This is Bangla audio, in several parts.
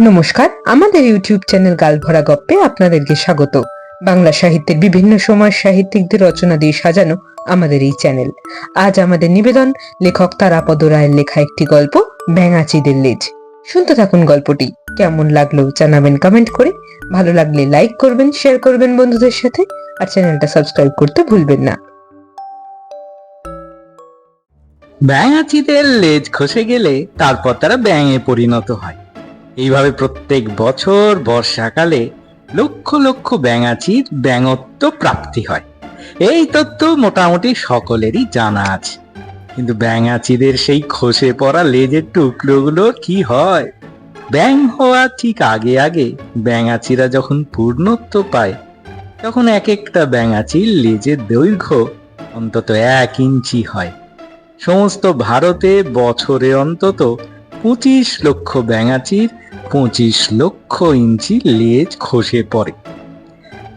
নমস্কার, আমাদের ইউটিউব চ্যানেল গালভরা গপ্পে আপনাদেরকে স্বাগত। বাংলা সাহিত্যের বিভিন্ন সময় সাহিত্যিকদের রচনা দিয়ে সাজানো আমাদের এই চ্যানেল। আজ আমাদের নিবেদন, লেখক তারাপদ রায়ের লেখা একটি গল্প, ব্যাঙাচিদের লেজ। শুনতে থাকুন গল্পটি। কেমন লাগল জানাবেন কমেন্ট করে। ভালো লাগলে লাইক করবেন শেয়ার করবেন বন্ধুদের সাথে, আর চ্যানেলটা সাবস্ক্রাইব করতে ভুলবেন না। ব্যাঙাচিদের লেজ খসে গেলে তারপর তারা ব্যাঙে পরিণত হয়। এইভাবে প্রত্যেক বছর বর্ষাকালে লক্ষ লক্ষ ব্যাঙাচির ব্যাঙত্ব প্রাপ্তি হয়। এই তত্ত্ব মোটামুটি সকলেরই জানা আছে। কিন্তু ব্যাঙাচিদের সেই খসে পড়া লেজের টুকরোগুলোর কি হয়? ব্যাং হওয়া ঠিক আগে আগে ব্যাঙাচিরা যখন পূর্ণত্ব পায়, তখন এক একটা ব্যাঙাচির লেজের দৈর্ঘ্য অন্তত এক ইঞ্চি হয়। সমস্ত ভারতে বছরে অন্তত পঁচিশ লক্ষ ব্যাঙাচির, পঁচিশ লক্ষ ইঞ্চি লেজ খসে পড়ে।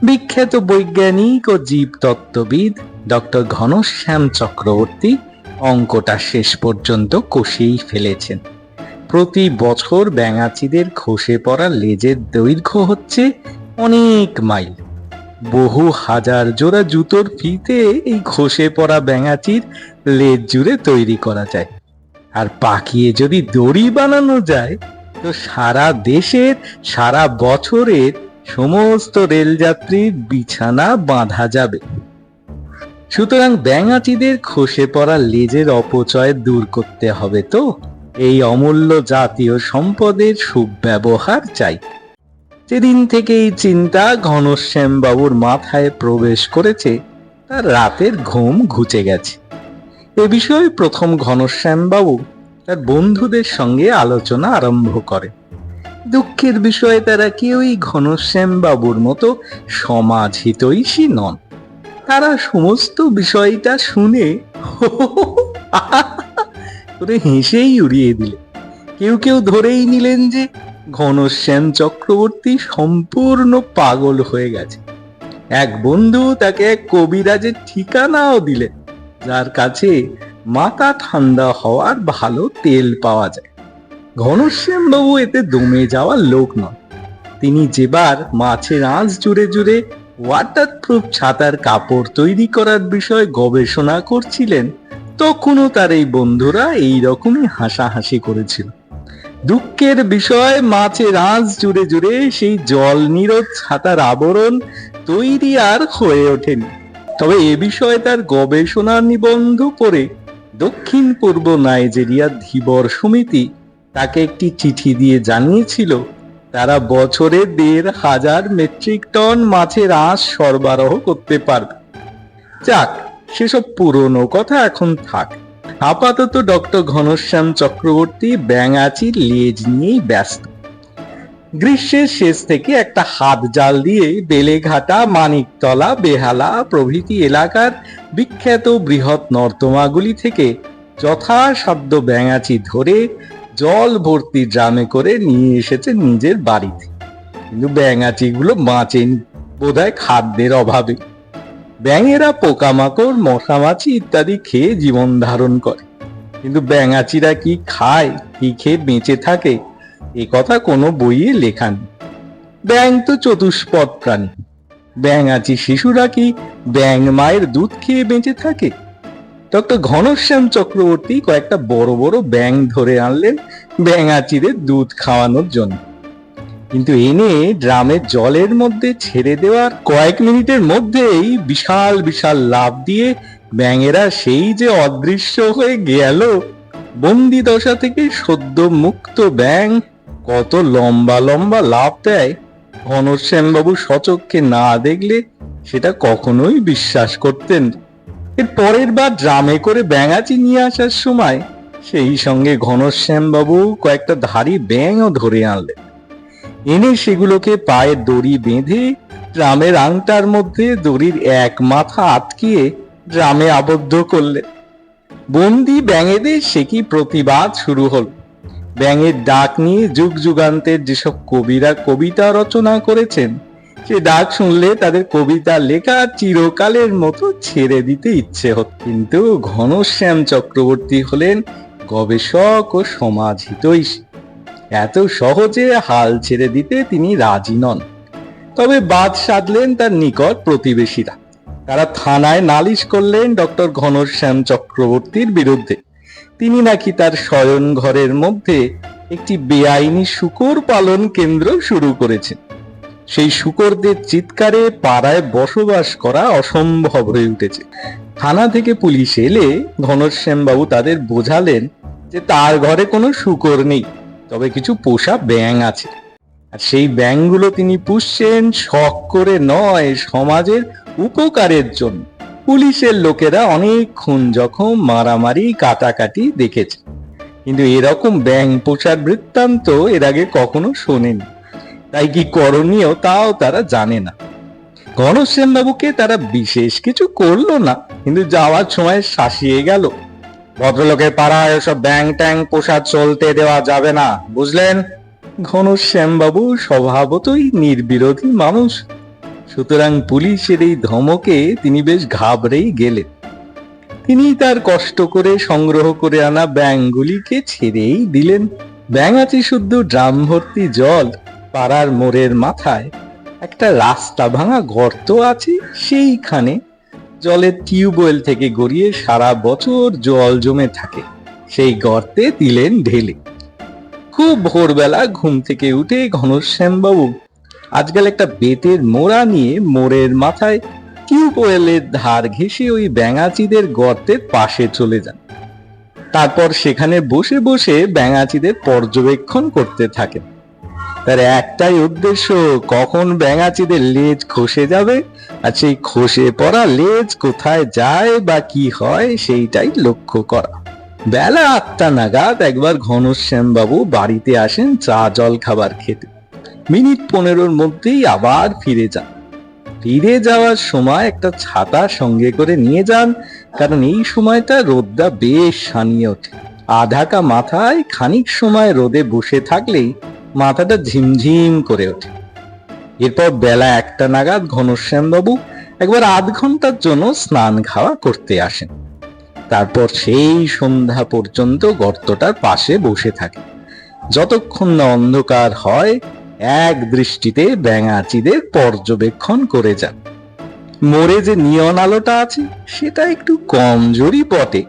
বিখ্যাত বৈজ্ঞানিক ও জীবতত্ত্ববিদ ডক্টর ঘনশ্যাম চক্রবর্তী অঙ্কটা শেষ পর্যন্ত কষেই ফেলেছেন। প্রতি বছর ব্যাঙাচিদের খসে পড়া লেজের দৈর্ঘ্য হচ্ছে অনেক মাইল। বহু হাজার জোড়া জুতোর ফিতে এই খসে পড়া ব্যাঙাচির লেজ জুড়ে তৈরি করা যায়। আর পাকিয়ে যদি দড়ি বানানো যায়, তো সারা দেশের, সারা বছরের সমস্ত রেলযাত্রীর বিছানা বাঁধা যাবে। সুতরাং ব্যাঙাচিদের খসে পড়া লেজের অপচয় দূর করতে হবে তো। এই অমূল্য জাতীয় সম্পদের সুব্যবহার চাই। যেদিন থেকে এই চিন্তা ঘনশ্যামবাবুর মাথায় প্রবেশ করেছে, তার রাতের ঘুম ঘুচে গেছে। এ বিষয়ে প্রথম ঘনশ্যাম বাবু তার বন্ধুদের সঙ্গে আলোচনা আরম্ভ করে। দুঃখের বিষয়ে তারা কেউই ঘনশ্যাম বাবুর মতো সমাজ হিতৈষী নন। তারা সমস্ত বিষয়টা শুনে করে হেসেই উড়িয়ে দিলে। কেউ কেউ ধরেই নিলেন যে ঘনশ্যাম চক্রবর্তী সম্পূর্ণ পাগল হয়ে গেছে। এক বন্ধু তাকে এক কবিরাজের ঠিকানাও দিলেন। যার কাছে মাথা ঠান্ডা হওয়ার ভালো তেল পাওয়া যায়। ঘনশ্যাম বাবু এতে দমে যাওয়ার লোক নয় তিনি যেবার মাছের আঁচ জুড়ে জুড়ে ওয়াটারপ্রুফ ছাতার কাপড় তৈরি করার বিষয়ে গবেষণা করছিলেন, তখনও তার এই বন্ধুরা এই রকমই হাসাহাসি করেছিল। দুঃখের বিষয়, মাছের আঁচ জুড়ে জুড়ে সেই জল নিরোধ ছাতার আবরণ তৈরি আর হয়ে ওঠেনি। তবে এ বিষয়ে তার গবেষণা নিবন্ধ পড়ে দক্ষিণ পূর্ব নাইজেরিয়ার ধীবর সমিতি তাকে একটি চিঠি দিয়ে জানিয়েছিল, তারা বছরে দেড় হাজার মেট্রিক টন মাছের আঁশ সরবরাহ করতে পারবে। যাক, সেসব পুরনো কথা এখন থাক। আপাতত ডক্টর ঘনশ্যাম চক্রবর্তী ব্যাঙাচির লেজ নিয়েই ব্যস্ত। গ্রীষ্মের শেষ থেকে একটা হাত জাল দিয়ে বেলেঘাটা, মানিকতলা, বেহালা প্রভৃতি এলাকার বিখ্যাত বৃহৎ নর্দমাগুলি থেকে যথাসাধ্য ব্যাঙাচি ধরে জল ভর্তি ড্রামে করে নিয়ে এসেছে নিজের বাড়িতে। কিন্তু ব্যাঙাচিগুলো বাঁচেনি, বোধহয় খাদ্যের অভাবে। ব্যাঙেরা পোকামাকড়, মশামাছি ইত্যাদি খেয়ে জীবন ধারণ করে। কিন্তু ব্যাঙাচিরা কি খায়, কি খেয়ে বেঁচে থাকে এ কথা কোনো বইয়ে লেখা নেই। ব্যাং তো চতুষ্পদ প্রাণী। ব্যাঙাচি শিশুরা কি ব্যাং মায়ের দুধ খেয়ে বেঁচে থাকে? ডক্টর ঘনশ্যাম চক্রবর্তী কয়েকটা বড় বড় ব্যাং ধরে আনলেন ব্যাঙাচিদের দুধ খাওয়ানোর জন্য। কিন্তু এনে ড্রামের জলের মধ্যে ছেড়ে দেওয়ার কয়েক মিনিটের মধ্যেই বিশাল বিশাল লাভ দিয়ে ব্যাঙেরা সেই যে অদৃশ্য হয়ে গেল বন্দি দশা থেকে সদ্য মুক্ত ব্যাং কত লম্বা লম্বা লাভ দেয়? ঘনশ্যামবাবু সচক্ষে না দেখলে সেটা কখনোই বিশ্বাস করতেন। এর পরের বার ড্রামে করে ব্যাঙাচি নিয়ে আসার সময় সেই সঙ্গে ঘনশ্যামবাবু কয়েকটা ধারি ব্যাঙও ধরে আনলেন। এনে সেগুলোকে পায়ে দড়ি বেঁধে ড্রামের আংটার মধ্যে দড়ির এক মাথা আটকিয়ে ড্রামে আবদ্ধ করলেন। বন্দি ব্যাঙেদের সে কি প্রতিবাদ শুরু হলো? ব্যাঙের ডাক নিয়ে যুগ যুগান্তের যেসব কবিরা কবিতা রচনা করেছেন, সে ডাক শুনলে তাদের কবিতা লেখা চিরকালের মতো ছেড়ে দিতে ইচ্ছে হত। কিন্তু ঘনশ্যাম চক্রবর্তী হলেন গবেষক ও সমাজ হিতৈষী এত সহজে হাল ছেড়ে দিতে তিনি রাজি নন। তবে বাদ সাধলেন তার নিকট প্রতিবেশীরা। তারা থানায় নালিশ করলেন ডক্টর ঘনশ্যাম চক্রবর্তীর বিরুদ্ধে। তিনি নাকি তার শয়ন ঘরের মধ্যে একটি বেআইনি শুকর পালন কেন্দ্র শুরু করেছেন। সেই শুকরদের চিৎকারে পাড়ায় বসবাস করা অসম্ভব হয়ে উঠেছে। থানা থেকে পুলিশ এলে ঘনশ্যাম বাবু তাদের বোঝালেন যে তার ঘরে কোনো শুকর নেই, তবে কিছু পোষা ব্যাং আছে। আর সেই ব্যাংগুলো তিনি পুষছেন শখ করে নয়, সমাজের উপকারের জন্য। পুলিশের লোকেরা অনেক খুন জখম, মারামারি, কাটাকাটি দেখেছে। কিন্তু এরকম ব্যাং পোষার বৃত্তান্ত এর আগে কখনো শোনেনি। তাই কি করণীয় তাও তারা জানে না। ঘনশ্যাম বাবুকে তারা বিশেষ কিছু করল না, কিন্তু যাওয়ার সময় শাসিয়ে গেল। ভদ্রলোকের পাড়ায় ওসব ব্যাং ট্যাং পোষা চলতে দেওয়া যাবে না, বুঝলেন? ঘনশ্যাম বাবু স্বভাবতই নির্বিরোধী মানুষ। সুতরাং পুলিশের এই ধমকে তিনি বেশ ঘাবড়েই গেলেন। তিনি তার কষ্ট করে সংগ্রহ করে আনা ব্যাংগুলিকে ছেড়েই দিলেন। ব্যাং আছে শুদ্ধ ড্রাম ভর্তি জল পাড়ার মোড়ের মাথায় একটা রাস্তা ভাঙা গর্ত আছে সেইখানে জলের টিউবওয়েল থেকে গড়িয়ে সারা বছর জল জমে থাকে। সেই গর্তে দিলেন ঢেলে। খুব ভোরবেলা ঘুম থেকে উঠে ঘনশ্যাম বাবু আজকাল একটা বেতের মোড়া নিয়ে মোড়ের মাথায় কিউ টিউবওয়েলের ধার ঘেঁষে ওই ব্যাঙাচিদের গর্তের পাশে চলে যান। তারপর সেখানে বসে বসে ব্যাঙাচিদের পর্যবেক্ষণ করতে থাকেন। তার একটাই উদ্দেশ্য, কখন ব্যাঙাচিদের লেজ খসে যাবে আর সেই খসে পড়া লেজ কোথায় যায় বা কি হয় সেইটাই লক্ষ্য করা। বেলা আটটা নাগাদ একবার ঘনশ্যামবাবু বাড়িতে আসেন চা জল খাবার খেতে। মিনিট পনেরোর মধ্যেই আবার ফিরে যান। ফিরে যাওয়ার সময় একটা ছাতা সঙ্গে করে নিয়ে যান, কারণ এই সময়টা রোদটা বেশ সানিয়ে ওঠে। আধাকা মাথায় খানিক সময় রোদে বসে থাকলেই মাথাটা ঝিমঝিম করে ওঠে। এরপর বেলা একটা নাগাদ ঘনশ্যাম বাবু একবার আধ ঘণ্টার জন্য স্নান খাওয়া করতে আসেন। তারপর সেই সন্ধ্যা পর্যন্ত গর্তটার পাশে বসে থাকে। যতক্ষণ না অন্ধকার হয় এক দৃষ্টিতে ব্যাঙাচিদের পর্যবেক্ষণ করে যান মোড়ে যে নিয়ন আলোটা আছে, সেটা একটু কমজোরি বটে।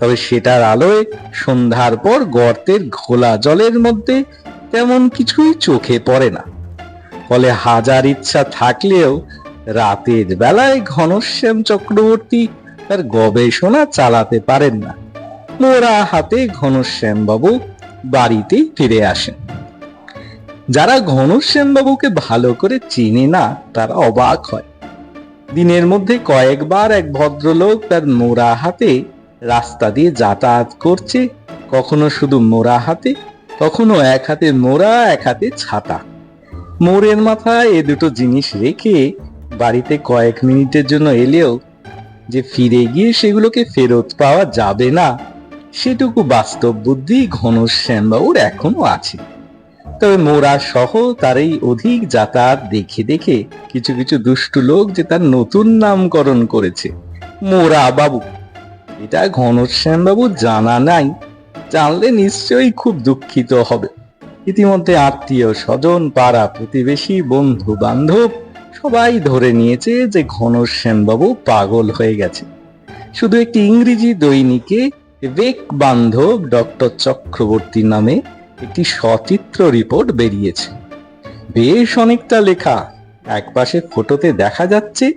তবে সেটার আলোয় সন্ধ্যার পর গর্তের ঘোলা জলের মধ্যে তেমন কিছুই চোখে পড়ে না। ফলে হাজার ইচ্ছা থাকলেও রাতের বেলায় ঘনশ্যাম চক্রবর্তী তার গবেষণা চালাতে পারেন না। মোরা হাতে ঘনশ্যাম বাবু বাড়িতেই ফিরে আসেন। যারা ঘনশ্যাম বাবুকে ভালো করে চেনে না, তারা অবাক হয়। দিনের মধ্যে কয়েকবার এক ভদ্রলোক তার মোড়া হাতে রাস্তা দিয়ে যাতায়াত করছে, কখনো শুধু মোড়া হাতে, কখনো এক হাতে মোড়া, এক হাতে ছাতা। মোড়ের মাথায় এ দুটো জিনিস রেখে বাড়িতে কয়েক মিনিটের জন্য এলেও যে ফিরে গিয়ে সেগুলোকে ফেরত পাওয়া যাবে না, সেটুকু বাস্তব বুদ্ধি ঘনশ্যামবাবুর এখনও আছে। তবে মোরা সহ তার এই অধিক যাতায়াত দেখে দেখে কিছু কিছু দুষ্টু লোক যে তার নতুন নামকরণ করেছে। মোরা বাবু, এটা ঘনশ্যাম বাবু জানা নাই, জানলে নিশ্চয়ই খুব দুঃখিত হবে। ইতিমধ্যে আত্মীয় স্বজন, পাড়া প্রতিবেশী বন্ধু বান্ধব সবাই ধরে নিয়েছে যে ঘনশ্যাম বাবু পাগল হয়ে গেছে। শুধু একটি ইংরেজি দৈনিকে বেক বান্ধব ডক্টর চক্রবর্তী নামে একটি সচিত্র রিপোর্ট বেরিয়েছে। বেশ অনেকটা লেখা। এক পাশে ফটোতে দেখা যাচ্ছে,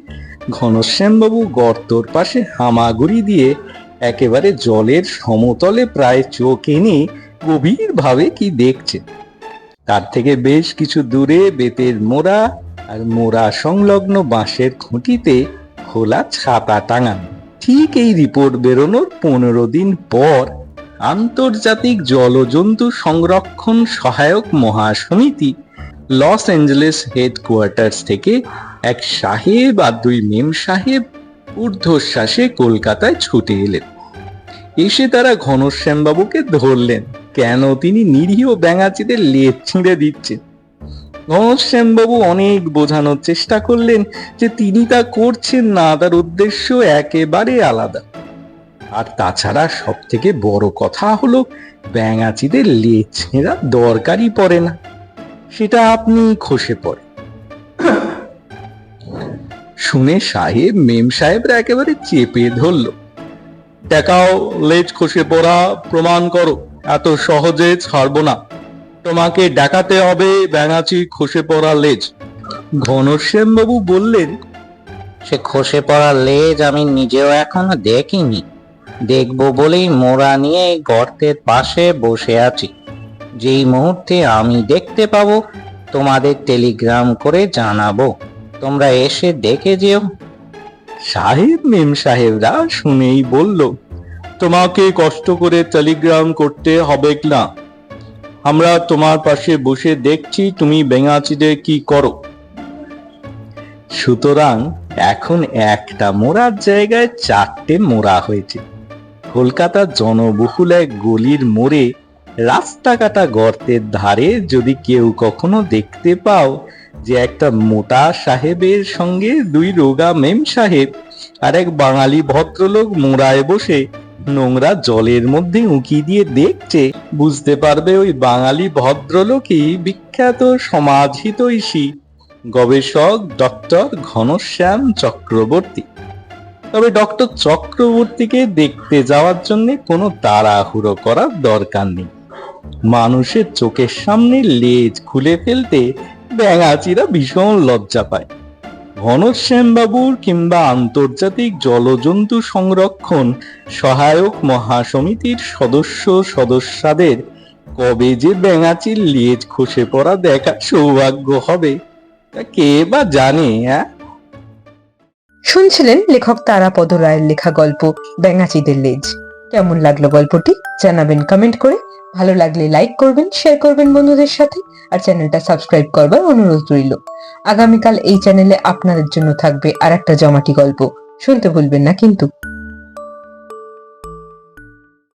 ঘনশ্যামবাবু গর্তর পাশে হামাগুড়ি দিয়ে একেবারে জলের সমতলে প্রায় চোখ এনে গভীরভাবে কি দেখছে। তার থেকে বেশ কিছু দূরে বেতের মোড়া আর মোড়া সংলগ্ন বাঁশের খুঁটিতে খোলা ছাতা টাঙানো। ঠিক এই রিপোর্ট বেরোনোর পনেরো দিন পর আন্তর্জাতিক জলজন্তু সংরক্ষণ সহায়ক মহাসমিতি, লস অ্যাঞ্জেলেস হেডকোয়ার্টার্স থেকে এক সাহেব আর দুই মেম সাহেব ঊর্ধ্বশ্বাসে কলকাতায় ছুটে এলেন। এসে তারা ঘনশ্যামবাবুকে ধরলেন। কেন তিনি নিরীহ ব্যাঙাচিদের লেজ ছিঁড়ে দিচ্ছেন। ঘনশ্যামবাবু অনেক বোঝানোর চেষ্টা করলেন যে তিনি তা করছেন না, তার উদ্দেশ্য একেবারে আলাদা। আর তাছাড়া সব থেকে বড় কথা হলো ব্যাঙাচিদের লেজ দরকারই পড়ে না। সেটা আপনি খসে পড়ে। শুনে সাহেব, মেম সাহেবরা একেবারে চেপে ধরলো। দেখাও, লেজ খসে পড়া প্রমাণ করো, এত সহজে ছাড়বো না। তোমাকে ডাকাতে হবে ব্যাঙাচি খসে পড়া লেজ। ঘনশ্যাম বাবু বললেন, সে খসে পড়া লেজ আমি নিজেও এখনও দেখিনি। দেখব বলেই মোড়া নিয়ে গর্তের পাশে বসে আছি। যেই মুহূর্তে আমি দেখতে পাবো, তোমাদের টেলিগ্রাম করে জানাব। তোমরা এসে দেখে যেও। সাহেব মেম সাহেবরা শুনেই বলল, তোমাকে কষ্ট করে টেলিগ্রাম করতে হবে না। আমরা তোমার পাশে বসে দেখছি তুমি বেঙাচিদের কি করো। সুতরাং এখন একটা মোড়ার জায়গায় চারটে মোড়া হয়েছে। কলকাতার জনবহুল এক গলির মোড়ে রাস্তা কাটা গর্তের ধারে যদি কেউ কখনো দেখতে পাও যে একটা মোটা সাহেবের সঙ্গে দুই রোগা মেম সাহেব আর এক বাঙালি ভদ্রলোক মোড়ায় বসে নোংরা জলের মধ্যে উঁকি দিয়ে দেখছে, বুঝতে পারবে ওই বাঙালি ভদ্রলোকই বিখ্যাত সমাজহিতৈষী। গবেষক ডক্টর ঘনশ্যাম চক্রবর্তী। তবে ডক্টর চক্রবর্তীকে দেখতে যাওয়ার জন্য কোনো তাড়াহুড়ো করার দরকার নেই। মানুষের চোখের সামনে লেজ খুলে ফেলতে ব্যাঙাচিরা ভীষণ লজ্জা পায়। ঘনশ্যাম বাবুর কিংবা আন্তর্জাতিক জলজন্তু সংরক্ষণ সহায়ক মহাসমিতির সদস্য সদস্যদের কবে যে ব্যাঙাচির লেজ খসে পড়া দেখা সৌভাগ্য হবে, তা কে বা জানে হ্যাঁ শুনছিলেন লেখক তারাপদ রায়ের লেখা গল্প ব্যাঙাচিদের লেজ। কেমন লাগল গল্পটি? জানাবেন কমেন্ট করে। ভালো লাগলে লাইক করবেন শেয়ার করবেন বন্ধুদের সাথে, আর চ্যানেলটা সাবস্ক্রাইব করবার অনুরোধ রইল। আগামীকাল এই চ্যানেলে আপনাদের জন্য থাকবে আর একটা জমাটি গল্প। শুনতে ভুলবেন না কিন্তু।